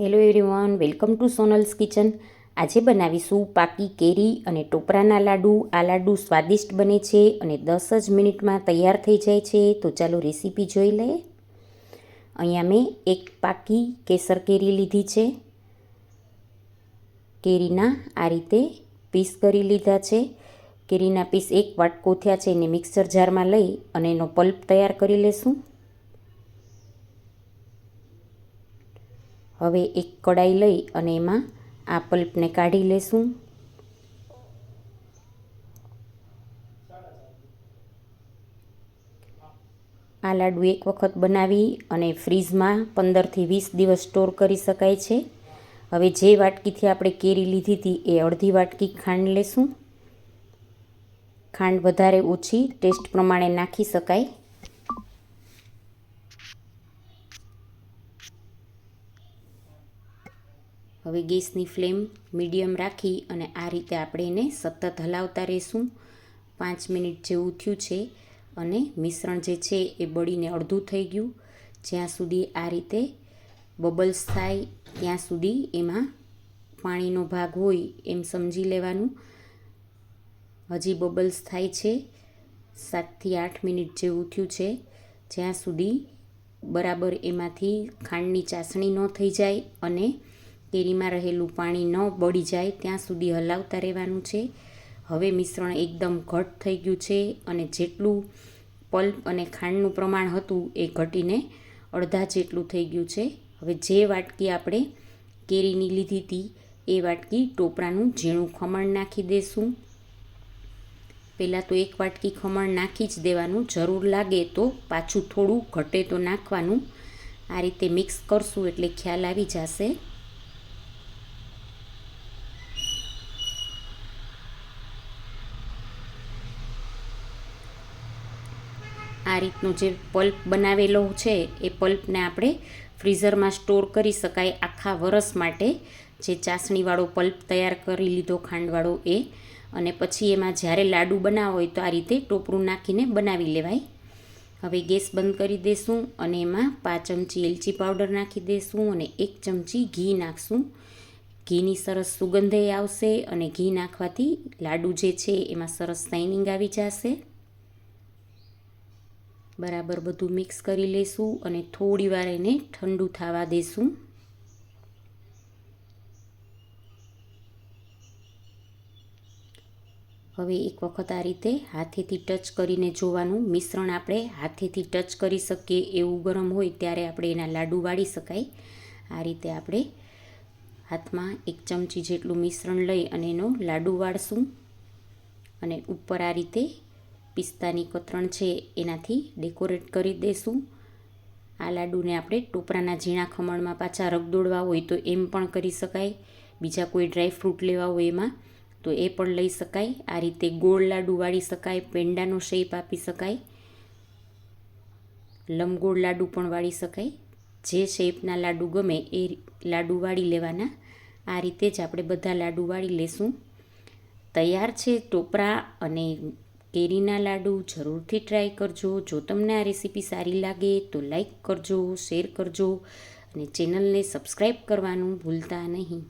Hello everyone welcome to Sonal's kitchen આજે બનાવીશું પાકી કેરી અને ટોપરાના લાડુ. આ લાડુ સ્વાદિષ્ટ બને છે અને દસ જ મિનિટમાં તૈયાર થઈ જાય છે. તો ચાલો રેસીપી જોઈ લઈએ. અહીંયા મેં એક પાકી કેસર કેરી લીધી છે. કેરીના આ રીતે પીસ કરી લીધા છે. કેરીના પીસ એક વાટકો થયા છે એને મિક્સર જારમાં લઈ અને એનો પલ્પ તૈયાર કરી લેશું. હવે એક કડાઈ લઈ અને એમાં આ પલ્પને કાઢી લેશું. આ લાડુ એક વખત બનાવી અને ફ્રીજમાં પંદરથી વીસ દિવસ સ્ટોર કરી શકાય છે. હવે જે વાટકીથી આપણે કેરી લીધી હતી એ અડધી વાટકી ખાંડ લેશું. ખાંડ વધારે ઓછી, ટેસ્ટ પ્રમાણે નાખી શકાય. હવે ગેસની ફ્લેમ મીડિયમ રાખી અને આ રીતે આપણે એને સતત હલાવતા રહીશું. પાંચ મિનિટ જેવું થયું છે અને મિશ્રણ જે છે એ બળીને અડધું થઈ ગયું. જ્યાં સુધી આ રીતે બબલ્સ થાય, ત્યાં સુધી એમાં પાણીનો ભાગ હોય એમ સમજી લેવાનું. હજી બબલ્સ થાય છે, સાતથી આઠ મિનિટ જેવું થયું છે. જ્યાં સુધી બરાબર એમાંથી ખાંડની ચાસણી ન થઈ જાય અને કેરીમાં રહેલું પાણી ન બળી જાય, ત્યાં સુધી હલાવતા રહેવાનું છે. હવે મિશ્રણ એકદમ ઘટ થઈ ગયું છે અને જેટલું પલ્પ અને ખાંડનું પ્રમાણ હતું એ ઘટીને અડધા જેટલું થઈ ગયું છે. હવે જે વાટકી આપણે કેરીની લીધી હતી, એ વાટકી ટોપરાનું ઝીણું ખમણ નાખી દેશું. પહેલાં તો એક વાટકી ખમણ નાખી જ દેવાનું. જરૂર લાગે તો પાછું થોડું ઘટે તો નાખવાનું. આ રીતે મિક્સ કરશું એટલે ખ્યાલ આવી જશે. આ રીતનો જે પલ્પ બનાવેલો છે, એ પલ્પને આપણે ફ્રીઝરમાં સ્ટોર કરી શકાય આખા વરસ માટે. જે ચાસણીવાળો પલ્પ તૈયાર કરી લીધો ખાંડવાળો એ. અને પછી એમાં જ્યારે લાડુ બનાવો હોય તો આ રીતે ટોપરું નાખીને બનાવી લેવાય. હવે ગેસ બંધ કરી દઈશું અને એમાં પાંચ ચમચી એલચી પાવડર નાખી દઈશું અને એક ચમચી ઘી નાખશું. ઘીની સરસ સુગંધે આવશે અને ઘી નાખવાથી લાડુ જે છે એમાં સરસ શાઇનિંગ આવી જશે. બરાબર બધું મિક્સ કરી લઈશું અને થોડી વાર એને ઠંડુ થવા દઈશું હવે એક વખત આ રીતે હાથેથી ટચ કરીને જોવાનું મિશ્રણ આપણે હાથેથી ટચ કરી શકીએ એવું ગરમ હોય ત્યારે આપણે એના લાડુ વાળી શકાય. આ રીતે આપણે હાથમાં એક ચમચી જેટલું મિશ્રણ લઈ અને એનો લાડુ વાળશું. અને ઉપર આ રીતે પિસ્તાની કતરણ છે, એનાથી ડેકોરેટ કરી દઈશું આ લાડુને આપણે ટોપરાના ઝીણા ખમણમાં પાછા રગદોડવા હોય તો એમ પણ કરી શકાય. બીજા કોઈ ડ્રાય ફ્રૂટ લેવા હોય એમાં તો એ પણ લઈ શકાય. આ રીતે ગોળ લાડુ વાળી શકાય, પેંડાનો શેપ આપી શકાય. લંબગોળ લાડુ પણ વાળી શકાય. જે શેપના લાડુ ગમે એ લાડુ વાળી લેવાના. આ રીતે જ આપણે બધા લાડુ વાળી લેશું. તૈયાર છે ટોપરા અને કેરીના લાડુ જરૂરથી ટ્રાય કરજો. જો તમને આ રેસીપી સારી લાગે તો લાઈક કરજો શેર કરજો અને ચેનલને સબસ્ક્રાઈબ કરવાનું ભૂલતા નહીં.